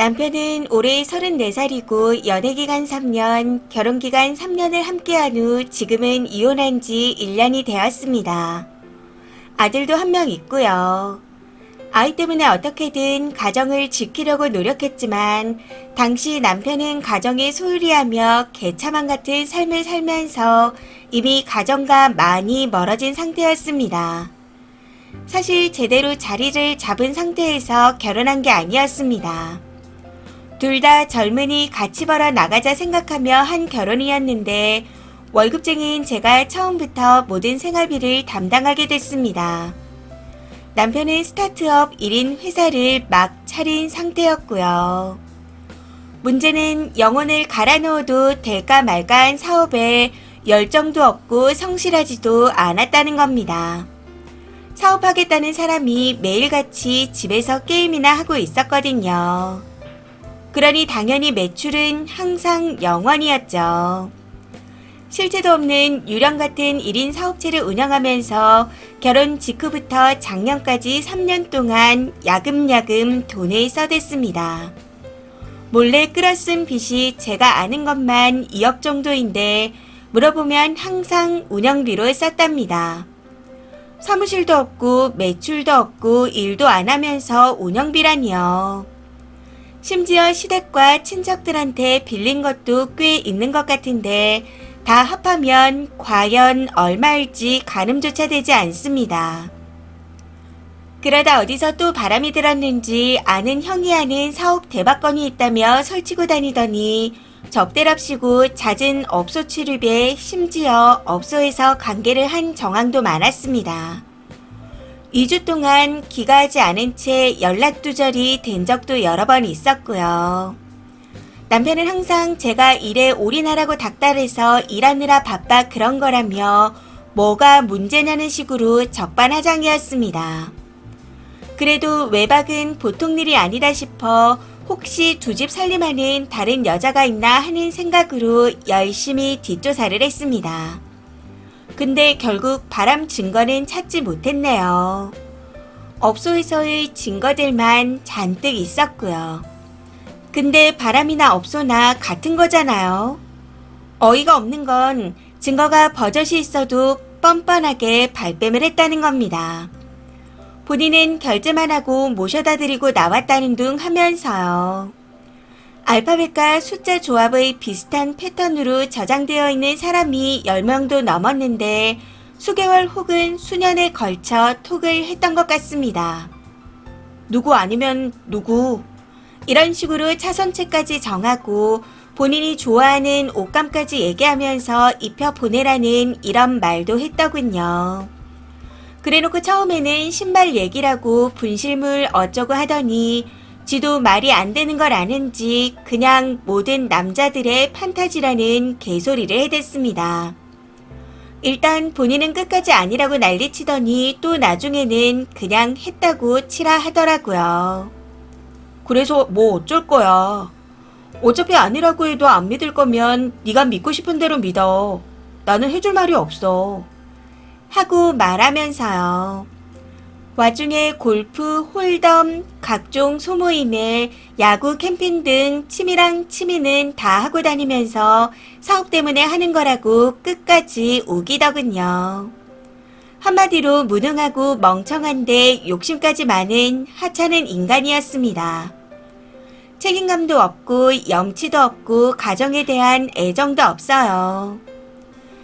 남편은 올해 34살이고 연애기간 3년, 결혼기간 3년을 함께한 후 지금은 이혼한 지 1년이 되었습니다. 아들도 한 명 있고요. 아이 때문에 어떻게든 가정을 지키려고 노력했지만 당시 남편은 가정에 소홀히 하며 개차만 같은 삶을 살면서 이미 가정과 많이 멀어진 상태였습니다. 사실 제대로 자리를 잡은 상태에서 결혼한 게 아니었습니다. 둘 다 젊은이 같이 벌어 나가자 생각하며 한 결혼이었는데 월급쟁이인 제가 처음부터 모든 생활비를 담당하게 됐습니다. 남편은 스타트업 1인 회사를 막 차린 상태였고요. 문제는 영혼을 갈아 넣어도 될까 말까한 사업에 열정도 없고 성실하지도 않았다는 겁니다. 사업하겠다는 사람이 매일같이 집에서 게임이나 하고 있었거든요. 그러니 당연히 매출은 항상 0원이었죠. 실체도 없는 유령 같은 1인 사업체를 운영하면서 결혼 직후부터 작년까지 3년 동안 야금야금 돈을 써댔습니다. 몰래 끌어쓴 빚이 제가 아는 것만 2억 정도인데 물어보면 항상 운영비로 썼답니다. 사무실도 없고 매출도 없고 일도 안 하면서 운영비라니요. 심지어 시댁과 친척들한테 빌린 것도 꽤 있는 것 같은데 다 합하면 과연 얼마일지 가늠조차 되지 않습니다. 그러다 어디서 또 바람이 들었는지 아는 형이 하는 사업 대박건이 있다며 설치고 다니더니 적대랍시고 잦은 업소 출입에 심지어 업소에서 관계를 한 정황도 많았습니다. 2주 동안 귀가하지 않은 채 연락 두절이 된 적도 여러 번 있었고요. 남편은 항상 제가 일에 올인하라고 닥달해서 일하느라 바빠 그런 거라며 뭐가 문제냐는 식으로 적반하장이었습니다. 그래도 외박은 보통 일이 아니다 싶어 혹시 두 집 살림하는 다른 여자가 있나 하는 생각으로 열심히 뒷조사를 했습니다. 근데 결국 바람 증거는 찾지 못했네요. 업소에서의 증거들만 잔뜩 있었고요. 근데 바람이나 업소나 같은 거잖아요. 어이가 없는 건 증거가 버젓이 있어도 뻔뻔하게 발뺌을 했다는 겁니다. 본인은 결제만 하고 모셔다 드리고 나왔다는 둥 하면서요. 알파벳과 숫자 조합의 비슷한 패턴으로 저장되어 있는 사람이 10명도 넘었는데 수개월 혹은 수년에 걸쳐 톡을 했던 것 같습니다. 누구 아니면 누구. 이런 식으로 차선책까지 정하고 본인이 좋아하는 옷감까지 얘기하면서 입혀 보내라는 이런 말도 했더군요. 그래놓고 처음에는 신발 얘기라고 분실물 어쩌고 하더니 지도 말이 안 되는 걸 아는지 그냥 모든 남자들의 판타지라는 개소리를 해댔습니다. 일단 본인은 끝까지 아니라고 난리치더니 또 나중에는 그냥 했다고 치라 하더라고요. 그래서 뭐 어쩔 거야. 어차피 아니라고 해도 안 믿을 거면 네가 믿고 싶은 대로 믿어. 나는 해줄 말이 없어. 하고 말하면서요. 와중에 골프, 홀덤, 각종 소모임에 야구, 캠핑 등 취미랑 취미는 다 하고 다니면서 사업 때문에 하는 거라고 끝까지 우기더군요. 한마디로 무능하고 멍청한데 욕심까지 많은 하찮은 인간이었습니다. 책임감도 없고 염치도 없고 가정에 대한 애정도 없어요.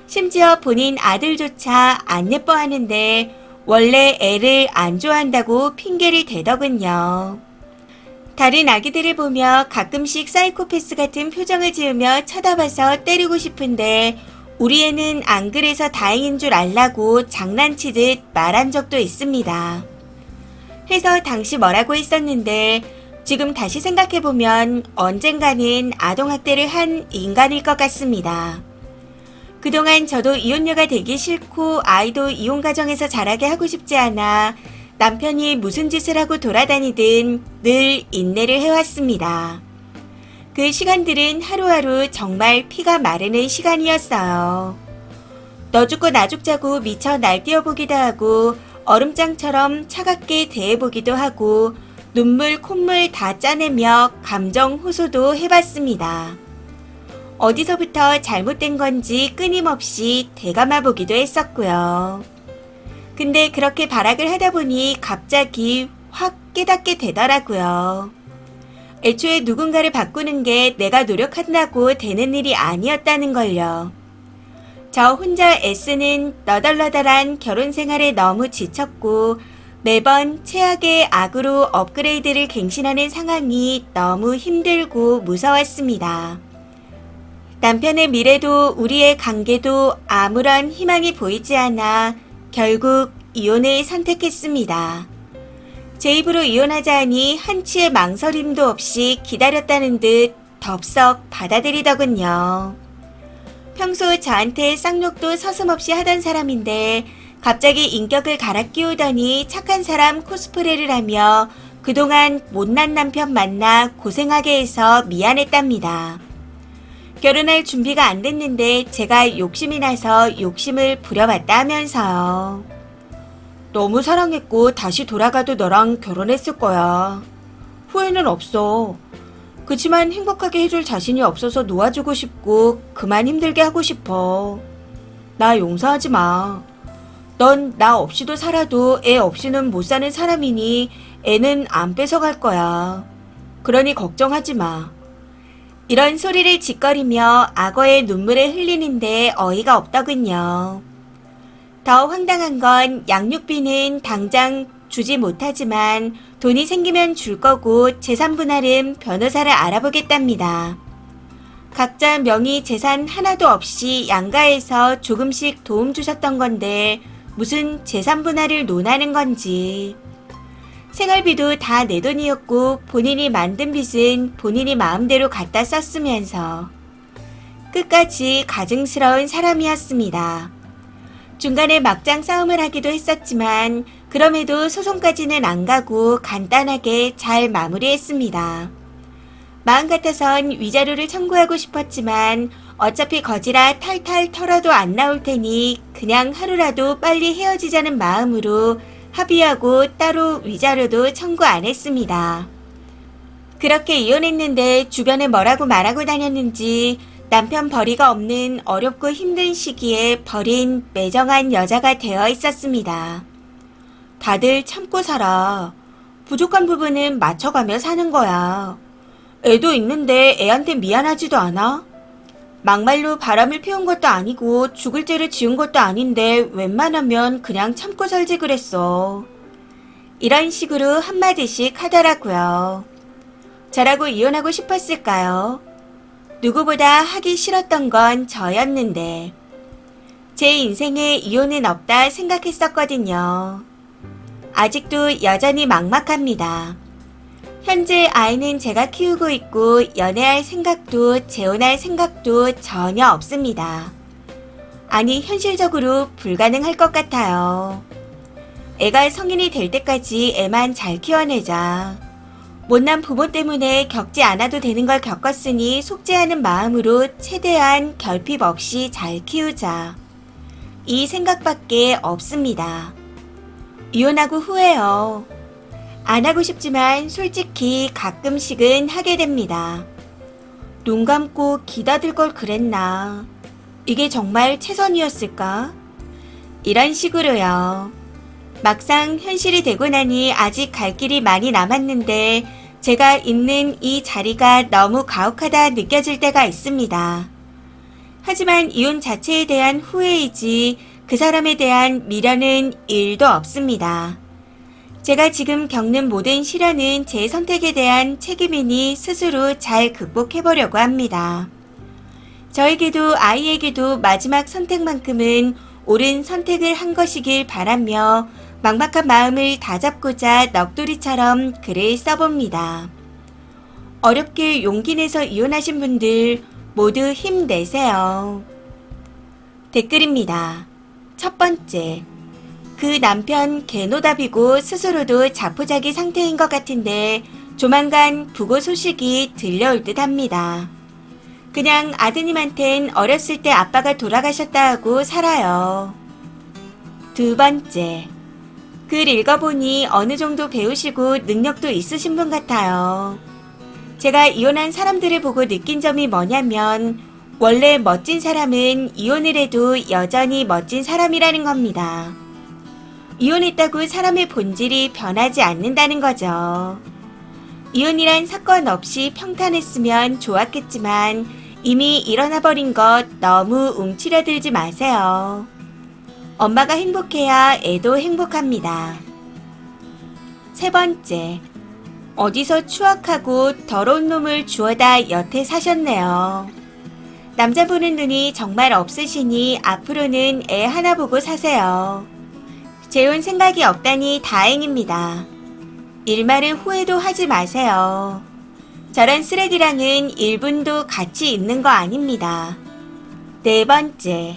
심지어 본인 아들조차 안 예뻐하는데 원래 애를 안 좋아한다고 핑계를 대더군요. 다른 아기들을 보며 가끔씩 사이코패스 같은 표정을 지으며 쳐다봐서 때리고 싶은데 우리 애는 안 그래서 다행인 줄 알라고 장난치듯 말한 적도 있습니다. 해서 당시 뭐라고 했었는데 지금 다시 생각해보면 언젠가는 아동학대를 한 인간일 것 같습니다. 그동안 저도 이혼녀가 되기 싫고 아이도 이혼 가정에서 자라게 하고 싶지 않아 남편이 무슨 짓을 하고 돌아다니든 늘 인내를 해왔습니다. 그 시간들은 하루하루 정말 피가 마르는 시간이었어요. 너 죽고 나 죽자고 미쳐 날뛰어보기도 하고 얼음장처럼 차갑게 대해보기도 하고 눈물, 콧물 다 짜내며 감정 호소도 해봤습니다. 어디서부터 잘못된 건지 끊임없이 대감아 보기도 했었고요. 근데 그렇게 발악을 하다 보니 갑자기 확 깨닫게 되더라고요. 애초에 누군가를 바꾸는 게 내가 노력한다고 되는 일이 아니었다는 걸요. 저 혼자 애쓰는 너덜너덜한 결혼 생활에 너무 지쳤고 매번 최악의 악으로 업그레이드를 갱신하는 상황이 너무 힘들고 무서웠습니다. 남편의 미래도 우리의 관계도 아무런 희망이 보이지 않아 결국 이혼을 선택했습니다. 제 입으로 이혼하자 하니 한치의 망설임도 없이 기다렸다는 듯 덥석 받아들이더군요. 평소 저한테 쌍욕도 서슴없이 하던 사람인데 갑자기 인격을 갈아 끼우더니 착한 사람 코스프레를 하며 그동안 못난 남편 만나 고생하게 해서 미안했답니다. 결혼할 준비가 안 됐는데 제가 욕심이 나서 욕심을 부려봤다 하면서요. 너무 사랑했고 다시 돌아가도 너랑 결혼했을 거야. 후회는 없어. 그치만 행복하게 해줄 자신이 없어서 놓아주고 싶고 그만 힘들게 하고 싶어. 나 용서하지 마. 넌 나 없이도 살아도 애 없이는 못 사는 사람이니 애는 안 뺏어갈 거야. 그러니 걱정하지 마. 이런 소리를 짓거리며 악어의 눈물을 흘리는데 어이가 없더군요. 더 황당한 건 양육비는 당장 주지 못하지만 돈이 생기면 줄 거고 재산 분할은 변호사를 알아보겠답니다. 각자 명의 재산 하나도 없이 양가에서 조금씩 도움 주셨던 건데 무슨 재산 분할을 논하는 건지. 생활비도 다 내 돈이었고 본인이 만든 빚은 본인이 마음대로 갖다 썼으면서 끝까지 가증스러운 사람이었습니다. 중간에 막장 싸움을 하기도 했었지만 그럼에도 소송까지는 안 가고 간단하게 잘 마무리했습니다. 마음 같아선 위자료를 청구하고 싶었지만 어차피 거지라 탈탈 털어도 안 나올 테니 그냥 하루라도 빨리 헤어지자는 마음으로 합의하고 따로 위자료도 청구 안 했습니다. 그렇게 이혼했는데 주변에 뭐라고 말하고 다녔는지 남편 벌이가 없는 어렵고 힘든 시기에 버린 매정한 여자가 되어 있었습니다. 다들 참고 살아. 부족한 부분은 맞춰가며 사는 거야. 애도 있는데 애한테 미안하지도 않아? 막말로 바람을 피운 것도 아니고 죽을 죄를 지은 것도 아닌데 웬만하면 그냥 참고 살지 그랬어. 이런 식으로 한마디씩 하더라고요. 저라고 이혼하고 싶었을까요? 누구보다 하기 싫었던 건 저였는데. 제 인생에 이혼은 없다 생각했었거든요. 아직도 여전히 막막합니다. 현재 아이는 제가 키우고 있고 연애할 생각도 재혼할 생각도 전혀 없습니다. 아니, 현실적으로 불가능할 것 같아요. 애가 성인이 될 때까지 애만 잘 키워내자. 못난 부모 때문에 겪지 않아도 되는 걸 겪었으니 속죄하는 마음으로 최대한 결핍 없이 잘 키우자. 이 생각밖에 없습니다. 이혼하고 후회요. 안 하고 싶지만 솔직히 가끔씩은 하게 됩니다. 눈 감고 기다릴 걸 그랬나. 이게 정말 최선이었을까? 이런 식으로요. 막상 현실이 되고 나니 아직 갈 길이 많이 남았는데 제가 있는 이 자리가 너무 가혹하다 느껴질 때가 있습니다. 하지만 이혼 자체에 대한 후회이지 그 사람에 대한 미련은 일도 없습니다. 제가 지금 겪는 모든 시련은 제 선택에 대한 책임이니 스스로 잘 극복해보려고 합니다. 저에게도 아이에게도 마지막 선택만큼은 옳은 선택을 한 것이길 바라며 막막한 마음을 다잡고자 넋두리처럼 글을 써봅니다. 어렵게 용기 내서 이혼하신 분들 모두 힘내세요. 댓글입니다. 첫 번째. 그 남편 개노답이고 스스로도 자포자기 상태인 것 같은데 조만간 부고 소식이 들려올 듯 합니다. 그냥 아드님한텐 어렸을 때 아빠가 돌아가셨다 하고 살아요. 두 번째. 글 읽어보니 어느 정도 배우시고 능력도 있으신 분 같아요. 제가 이혼한 사람들을 보고 느낀 점이 뭐냐면, 원래 멋진 사람은 이혼을 해도 여전히 멋진 사람이라는 겁니다. 이혼했다고 사람의 본질이 변하지 않는다는 거죠. 이혼이란 사건 없이 평탄했으면 좋았겠지만 이미 일어나 버린 것 너무 움츠려들지 마세요. 엄마가 행복해야 애도 행복합니다. 세 번째, 어디서 추악하고 더러운 놈을 주워다 여태 사셨네요. 남자 보는 눈이 정말 없으시니 앞으로는 애 하나 보고 사세요. 재혼 생각이 없다니 다행입니다. 일말의 후회도 하지 마세요. 저런 쓰레기랑은 1분도 같이 있는 거 아닙니다. 네 번째.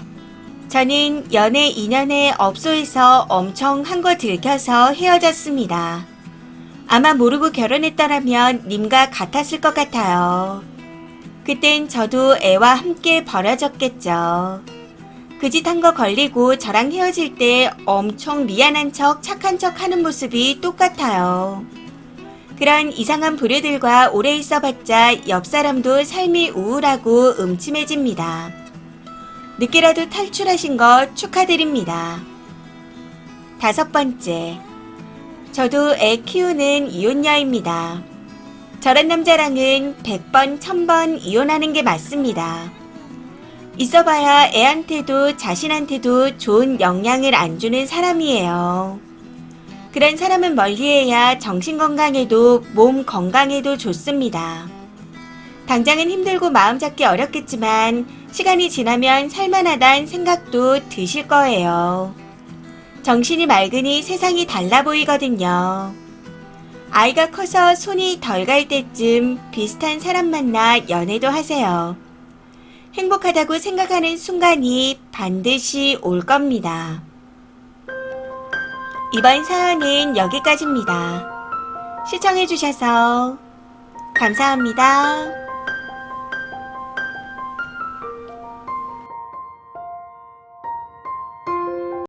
저는 연애 2년에 업소에서 엄청 한 거 들켜서 헤어졌습니다. 아마 모르고 결혼했더라면 님과 같았을 것 같아요. 그땐 저도 애와 함께 버려졌겠죠. 그 짓 한 거 걸리고 저랑 헤어질 때 엄청 미안한 척 착한 척 하는 모습이 똑같아요. 그런 이상한 부류들과 오래 있어봤자 옆 사람도 삶이 우울하고 음침해집니다. 늦게라도 탈출하신 거 축하드립니다. 다섯 번째. 저도 애 키우는 이혼녀입니다. 저런 남자랑은 100번, 1000번 이혼하는 게 맞습니다. 있어봐야 애한테도 자신한테도 좋은 영향을 안 주는 사람이에요. 그런 사람은 멀리해야 정신 건강에도 몸 건강에도 좋습니다. 당장은 힘들고 마음 잡기 어렵겠지만 시간이 지나면 살만하단 생각도 드실 거예요. 정신이 맑으니 세상이 달라 보이거든요. 아이가 커서 손이 덜 갈 때쯤 비슷한 사람 만나 연애도 하세요. 행복하다고 생각하는 순간이 반드시 올 겁니다. 이번 사연은 여기까지입니다. 시청해주셔서 감사합니다.